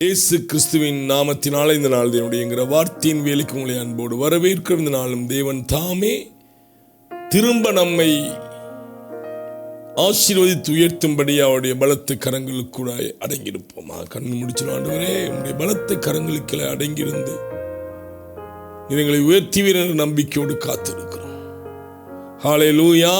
இயேசு கிறிஸ்துவின் நாமத்தினால இந்த நாள் தேவனுடைய வார்த்தையின் வேலைக்கு உங்களை அன்போடு வரவேற்கிற இந்த நாளும் தேவன் தாமே. திரும்ப நம்மை ஆசீர்வதித்து உயர்த்தும்படி அவருடைய பலத்த கரங்களுக்குள்ள அடங்கியிருப்போமா கண் முடிச்சு ஆண்டவரே உங்களுடைய பலத்த கரங்களுக்குள்ள அடங்கியிருந்து நீர் எங்களை உயர்த்துவீர் நம்பிக்கையோடு காத்திருக்கிறோம். ஹாலே லூயா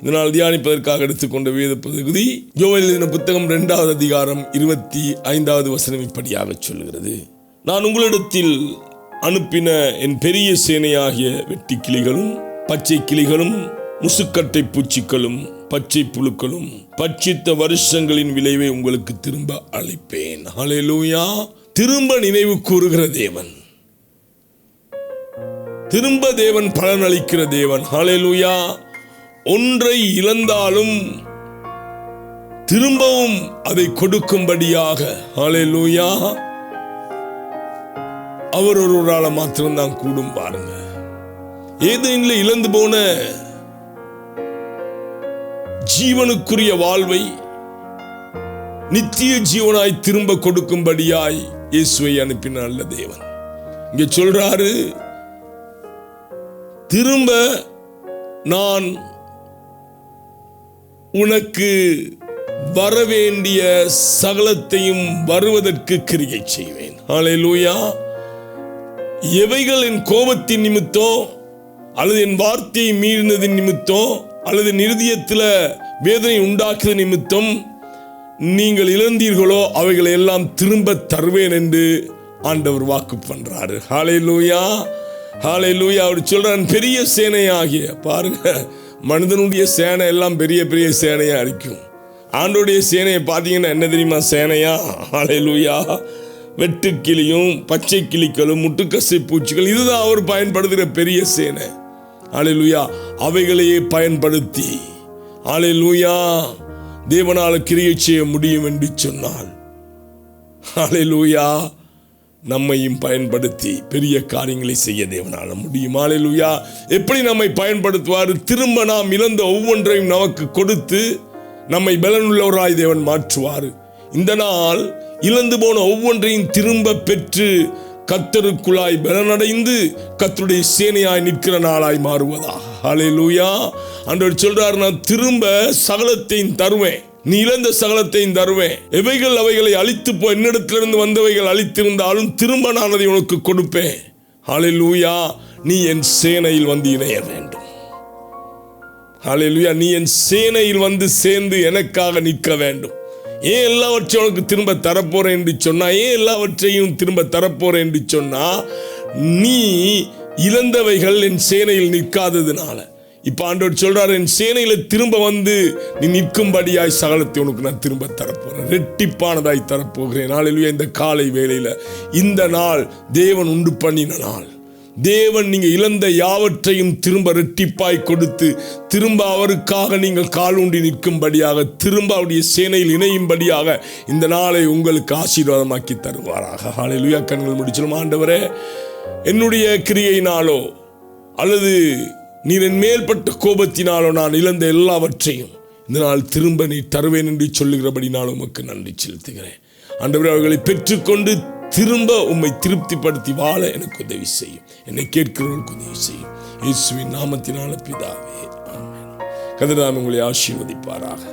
இதனால் தியானிப்பதற்காக எடுத்துக்கொண்ட வேத பகுதி யோவேல் புத்தகம் இரண்டாவது அதிகாரம் இருபத்தி ஐந்தாவது வசனம் இப்படியாக சொல்கிறது நான் உங்களிடத்தில் அனுப்பின என் பெரிய சேனையாகிய வெட்டி கிளிகளும் பச்சை கிளிகளும் முசுக்கட்டை பூச்சிகளும் பச்சை புழுக்களும் பட்சித்த வருஷங்களின் விளைவை உங்களுக்கு திரும்ப அளிப்பேன். ஹalleluya. திரும்ப நினைவு கூறுகிற தேவன். திரும்ப தேவன் பலனளிக்கிற தேவன். ஹalleluya. ஒன்றை இழந்தாலும் திரும்பவும் அதை கொடுக்கும்படியாக ஹalleluya. அவர் ஒருவரால மாத்திரம்தான் கூடும் பாருங்க. ஏதேனில் இழந்து போன ஜீவனுக்குரிய வாழ்வை நித்திய ஜீவனாய் திரும்ப கொடுக்கும்படியாய் இயேசுவை அனுப்பின நல்ல தேவன். இங்க சொல்றாரு திரும்ப நான் உனக்கு வரவேண்டிய சகலத்தையும் வருவதற்கு கிரியை செய்வேன். லூயா எவைகள் என் கோபத்தின் நிமித்தம் அல்லது என் வார்த்தையை மீறினதின் நிமித்தம் அல்லது நிருதியத்தில் வேதனை உண்டாக்குத நிமித்தம் நீங்கள் இழந்தீர்களோ அவைகளை எல்லாம் திரும்ப தருவேன் என்று ஆண்டவர் வாக்கு பண்றாரு. ஹாலை லூயா ஹாலை லூயா அவர் சொல்றான் பெரிய சேனையாகிய பாருங்க. மனிதனுடைய சேனை எல்லாம் பெரிய பெரிய சேனையாக இருக்கும் ஆண்டோடைய சேனையை பார்த்தீங்கன்னா என்ன தெரியுமா சேனையா? அலையலூயா லூயா வெட்டுக்கிளியும் பச்சை கிளிகளும் முட்டுக்கசை பூச்சிகள் இதுதான் அவர் பயன்படுத்துகிற பெரிய சேனை. அலையலூயா அவைகளையே பயன்படுத்தி. அலையலூயா தேவனால் கிரியை செய்ய முடியும் என்று சொன்னால் அலையலூயா நம்மையும் பயன்படுத்தி பெரிய காரியங்களை செய்ய தேவனால முடியும். ஆலையிலுயா எப்படி நம்மை பயன்படுத்துவார்? திரும்ப நாம் இழந்த ஒவ்வொன்றையும் நமக்கு கொடுத்து நம்மை பலனுள்ளவராய் தேவன் மாற்றுவார். இந்த நாள் இழந்து போன ஒவ்வொன்றையும் திரும்ப பெற்று கத்தருக்குள்ளாய் பலனடைந்து கத்தருடைய சேனையாய் நிற்கிற நாளாய் மாறுவதா? ஹலே லூயா அன்றவர் சொல்றார் நான் திரும்ப சகலத்தையும் தருவேன். நீ இழந்த சகலத்தையும் தருவேன். எவைகள் அவைகளை அழித்து போ என்னிடத்திலிருந்து வந்தவைகள் அழித்திருந்தாலும் திரும்ப நான் அதை உனக்கு கொடுப்பேன். ஹலே லூயா நீ என் சேனையில் வந்து இணைய வேண்டும். ஹalleluya. நீ என் சேனையில் வந்து சேர்ந்து எனக்காக நிற்க வேண்டும். ஏன் எல்லாவற்றையும் உனக்கு திரும்ப தரப்போறேன் என்று சொன்னா ஏன் எல்லாவற்றையும் திரும்ப தரப்போறேன் என்று சொன்னா நீ இழந்தவைகள் என் சேனையில் நிற்காததுனால. இப்ப ஆண்டவர் சொல்றாரு என் சேனையில திரும்ப வந்து நீ நிற்கும்படியாய் சகலத்தை உனக்கு நான் திரும்ப தரப்போறேன். ரெட்டிப்பானதாய் தரப்போகிறேன். நாளில் இந்த காலை வேளையில இந்த நாள் தேவன் உண்டு பண்ணின நாள். தேவன் நீங்கள் இழந்த யாவற்றையும் திரும்ப ரெட்டிப்பாய் கொடுத்து திரும்ப அவருக்காக நீங்கள் காலூண்டி நிற்கும்படியாக திரும்ப அவருடைய சேனையில் இணையும்படியாக இந்த நாளை உங்களுக்கு ஆசீர்வாதமாக்கி தருவாராக. ஹalleluya கண்கள் முடிச்சிடும். ஆண்டவரே என்னுடைய கிரியையினாலோ அல்லது நீர் என் மேல்பட்ட கோபத்தினாலோ நான் இழந்த எல்லாவற்றையும் இந்த நாள் திரும்ப நீ தருவேன் என்று சொல்லுகிறபடி நான் உமக்கு நன்றி செலுத்துகிறேன். அன்றவர் அவர்களை பெற்றுக்கொண்டு திரும்ப உம்மை திருப்திப்படுத்தி வாழ எனக்கு உதவி செய்யும். என்னை கேட்கிறவர்களுக்கு உதவி செய்யும். இயேசுவின் நாமத்தினால பிதாவே ஆமென். உங்களை ஆசீர்வதிப்பாராக.